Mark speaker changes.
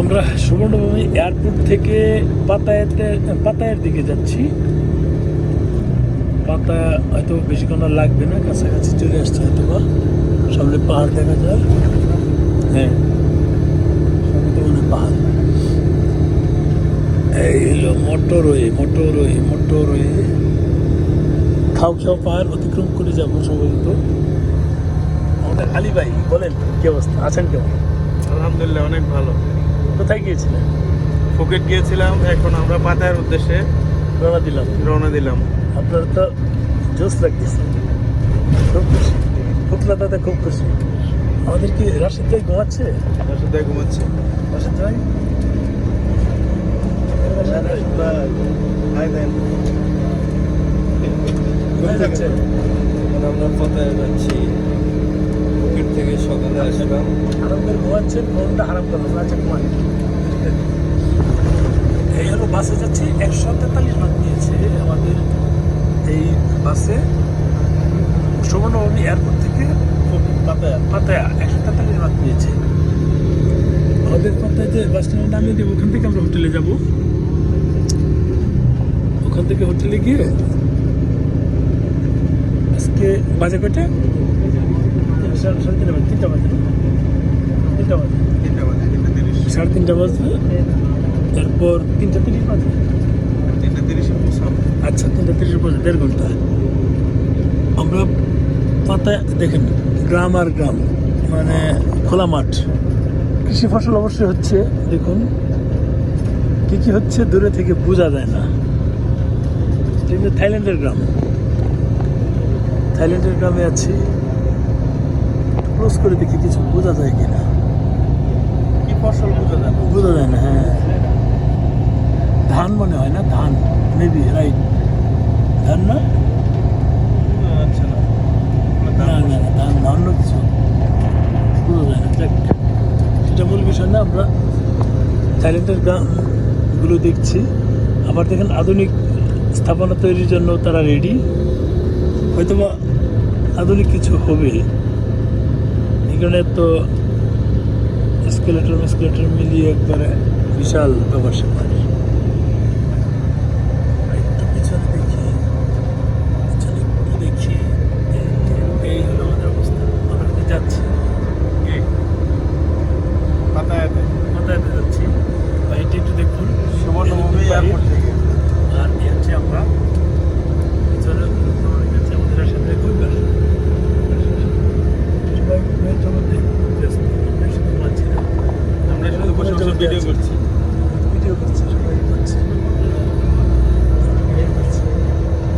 Speaker 1: আমরা সুবর্ণভূমি এয়ারপোর্ট থেকে পাতায়াতে, পাতায়ের দিকে যাচ্ছি। পাতায়া হয়তো বেশিক্ষণ আর লাগবে না, কাছাকাছি চলে আসছে হয়তো বা সামনে পাহাড় দেখা যায়। হ্যাঁ। সামনে তো মনে পাহাড়। এই হলো মোটরওয়ে মোটরওয়ে খাও খাও, পাহাড় অতিক্রম করে যাব সম্ভবত আমাদের আলী ভাই, বলেন, কি অবস্থা? আছেন কেমন?
Speaker 2: আলহামদুলিল্লাহ, অনেক ভালো।
Speaker 1: কোথায় গিয়েছিলেন
Speaker 2: ফুকেট গিয়েছিলাম এখন আমরা পাতায়ের উদ্দেশ্যে
Speaker 1: রওনা দিলাম।
Speaker 2: রওনা দিলাম।
Speaker 1: আপনার তো জোস লাগতেছে। খুব খুশি। ফুটলাটাতে খুব খুশি। আমাদের কি রাশিদ ভাই ঘুমাচ্ছে?
Speaker 2: রাশেদ ভাই ঘুমাচ্ছে।
Speaker 1: রাশিদ ভাই?
Speaker 2: আমরা পাতায় যাচ্ছি। থেকে সকালে আসলাম
Speaker 1: আরাম করে ঘুমাচ্ছেন ফোনটা হারাম করবেন আচ্ছা ঘুমান এই হলো বাসে যাচ্ছি, একশো তেতাল্লিশ ভাগ নিয়েছে আমাদের এই বাসে। সুবর্ণভূমি এয়ারপোর্ট থেকে পাতায়া পাতায়া, একশো তেতাল্লিশ ভাগ নিয়েছে আমাদের পাতায় যে বাস স্ট্যান্ডে নামিয়ে দেবো, ওখান থেকে আমরা হোটেলে যাব। ওখান থেকে হোটেলে গিয়ে আজকে বাজে কয়টা? সাড়ে তিনটা বাজে তিনটা বাজে। তিনটা বাজে।
Speaker 2: তিনটা বাজে তিনটা তিরিশ।
Speaker 1: সাড়ে তিনটা বাজবে তিনটা তিরিশ বাজে।
Speaker 2: তিনটা তিরিশে পৌঁছাম
Speaker 1: আচ্ছা তিনটা তিরিশ বাজে দেড় ঘণ্টা। আমরা পাতায় দেখেন গ্রাম আর গ্রাম মানে খোলা মাঠ। কৃষি ফসল অবশ্যই হচ্ছে দেখুন কি কি হচ্ছে দূরে থেকে বোঝা যায় না। থাইল্যান্ডের গ্রাম। থাইল্যান্ডের গ্রামে আছি। ক্লোজ করে দেখি কিছু বোঝা যায় কিনা।
Speaker 2: কি ফসল বোঝা যায়? না?
Speaker 1: বোঝা যায় না হ্যাঁ। ধান মনে হয় না? ধান মেবি রাইট ধান না?
Speaker 2: আচ্ছা না।
Speaker 1: না না ধান না অন্য কিছু। বোঝা যায় না। সেটা মূল বিষয় না আমরা থাইল্যান্ডের গ্রামগুলো দেখছি। আবার দেখেন আধুনিক স্থাপনা তৈরির জন্য তারা রেডি হয়তো বা আধুনিক কিছু হবে। এখানে তো স্কেলেটর স্কেলেটর মিলিয়ে একবারে বিশাল ব্যাপার স্যাপার ভিডিও করছি। ভিডিও করছি সবাই
Speaker 2: দেখছি